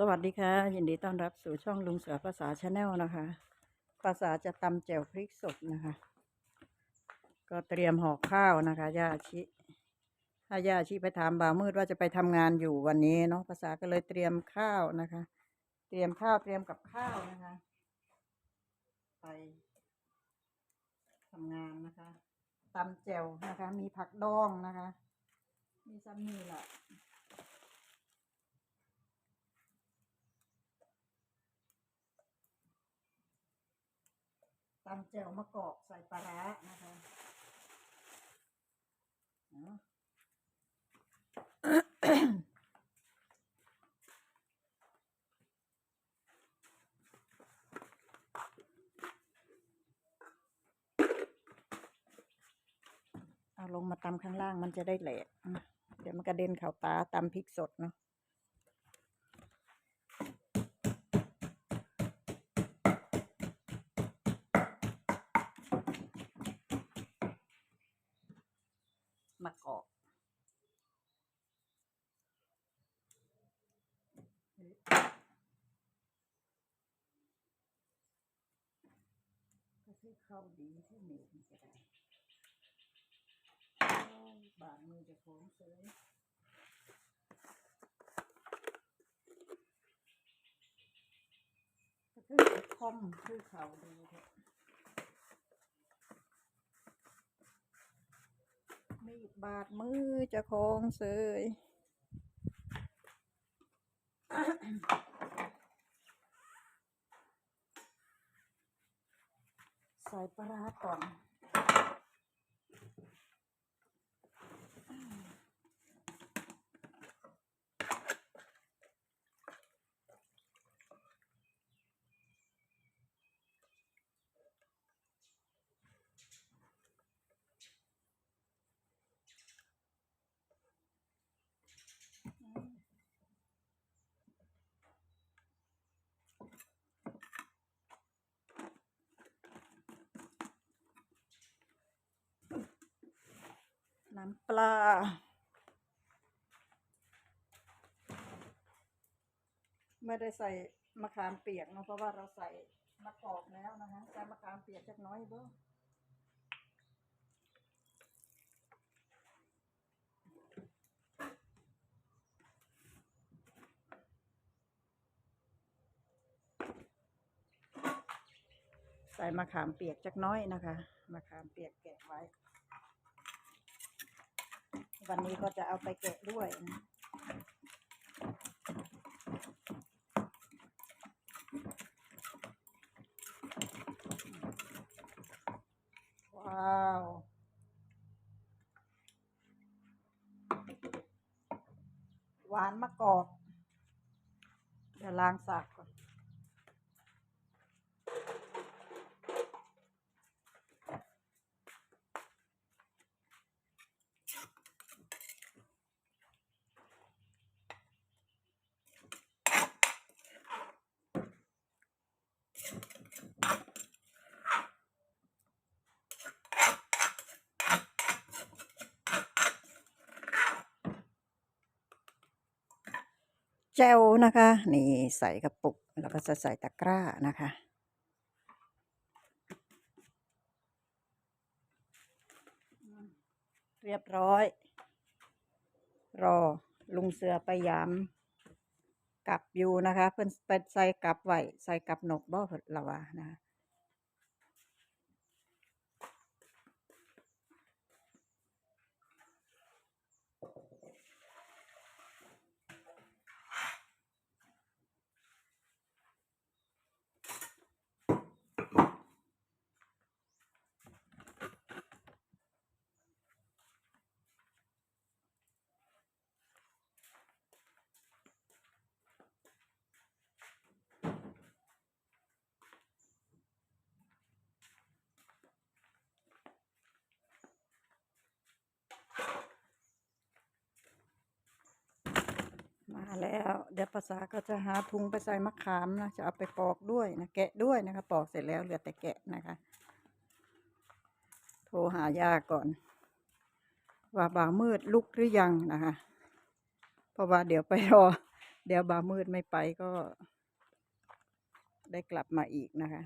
สวัสดีค่ะ ยินดีต้อนรับสู่ช่องลุงเสือภาษาชาแนลนะคะ ภาษาจะตำแจ่วพริกสดนะคะ ก็เตรียมห่อข้าวนะคะย่าชิถ้าย่าชิไปถามบ่าวมืดว่าจะไปทำงานอยู่วันนี้เนาะภาษาก็เลยเตรียมข้าวนะคะ เตรียมข้าวเตรียมกับข้าวนะคะ ไปทำงานนะคะตำแจ่วนะคะ มีผักดองนะคะ มีซ้ำนี่แหละ ตำแจ่วมะกอกใส่ปลาร้านะคะเอาลงมาตำข้างล่างมันจะได้แหลกเดี๋ยวมันกระเด็นเข่าตาตำพริกสดเนาะ คือเข้าดีแค่หนึ่งก็ได้บาดมือจะโค้งเสยก็คือคอมคือเขาดีเถอะมีดบาดมือจะคองเสย ใส่ปลาร้าก่อนำปลา ไม่ได้ใส่มะขามเปียกนะเพราะว่าเราใส่มะกอกแล้วนะคะใส่มะขามเปียกจักน้อยเบ้อใส่มะขามเปียกจักน้อยนะคะ มะขามเปียกแกะไว้ วันนี้ก็จะเอาไปแกะด้วยนะว้าวหวานมะกอกเดี๋ยวล้างสาก แจวนะคะ นี่ใส่กระปุก แล้วก็จะใส่ตะกร้านะคะ เรียบร้อย รอลุงเสือไปยามกลับอยู่นะคะ เพิ่นไปใส่กลับไหวใส่กลับนกบ่เพิ่นละว่านะคะ แล้ว เดี๋ยวภาษาก็จะหาถุงไปใส่มะขามนะ จะเอาไปปอกด้วยนะแกะด้วยนะคะ ปอกเสร็จแล้วเหลือแต่แกะนะคะ โทรหายาก่อน ว่าบ่ามืดลุกหรือยังนะคะ เพราะว่าเดี๋ยวไปรอ เดี๋ยวบ่ามืดไม่ไปก็ ได้กลับมาอีกนะคะ